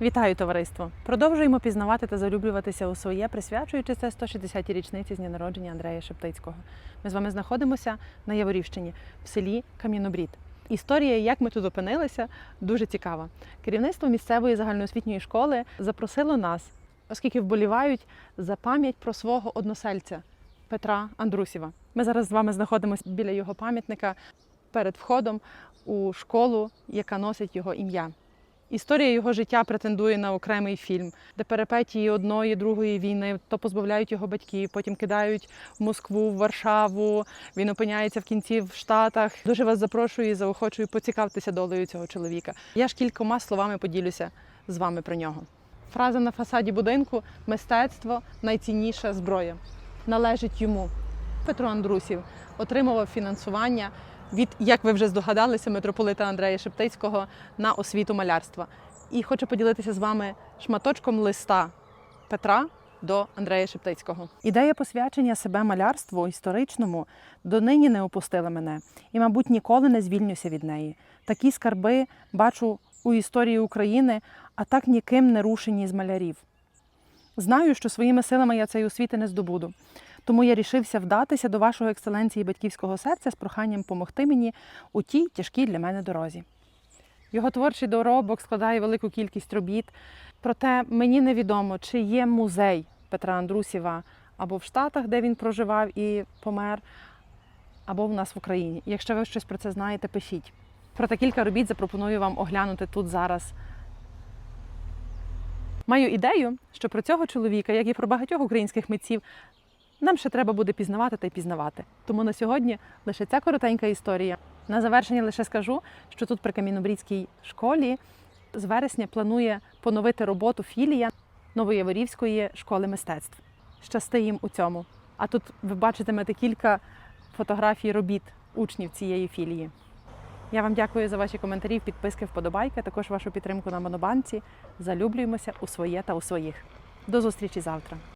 Вітаю товариство! Продовжуємо пізнавати та залюблюватися у своє, присвячуючи це 160-й річниці з дня народження Андрея Шептицького. Ми з вами знаходимося на Яворівщині в селі Кам'янобрід. Історія, як ми тут опинилися, дуже цікава. Керівництво місцевої загальноосвітньої школи запросило нас, оскільки вболівають за пам'ять про свого односельця Петра Андрусєва. Ми зараз з вами знаходимося біля його пам'ятника перед входом у школу, яка носить його ім'я. Історія його життя претендує на окремий фільм, де перипетії одної, другої війни то позбавляють його батьків, потім кидають в Москву, в Варшаву. Він опиняється в кінці в Штатах. Дуже вас запрошую і заохочую поцікавитися долею цього чоловіка. Я ж кількома словами поділюся з вами про нього. Фраза на фасаді будинку мистецтво найцінніша зброя. Належить йому. Петро Андрусів отримував фінансування від, як ви вже здогадалися, митрополита Андрея Шептицького на освіту малярства. І хочу поділитися з вами шматочком листа Петра до Андрея Шептицького. Ідея посвячення себе малярству історичному донині не опустила мене, і, мабуть, ніколи не звільнюся від неї. Такі скарби бачу у історії України, а так ніким не рушені з малярів. Знаю, що своїми силами я цієї освіти не здобуду. Тому я рішився вдатися до вашого екселенції батьківського серця з проханням помогти мені у тій тяжкій для мене дорозі. Його творчий доробок складає велику кількість робіт, проте мені невідомо, чи є музей Петра Андрусєва або в Штатах, де він проживав і помер, або в нас в Україні. Якщо ви щось про це знаєте, пишіть. Проте кілька робіт запропоную вам оглянути тут зараз. Маю ідею, що про цього чоловіка, як і про багатьох українських митців, нам ще треба буде пізнавати та й пізнавати. Тому на сьогодні лише ця коротенька історія. На завершення лише скажу, що тут при Кам'янобрідській школі з вересня планує поновити роботу філія Новояворівської школи мистецтв. Щасти їм у цьому. А тут ви бачитимете кілька фотографій робіт учнів цієї філії. Я вам дякую за ваші коментарі, підписки, вподобайки, також вашу підтримку на Монобанці. Залюблюємося у своє та у своїх. До зустрічі завтра.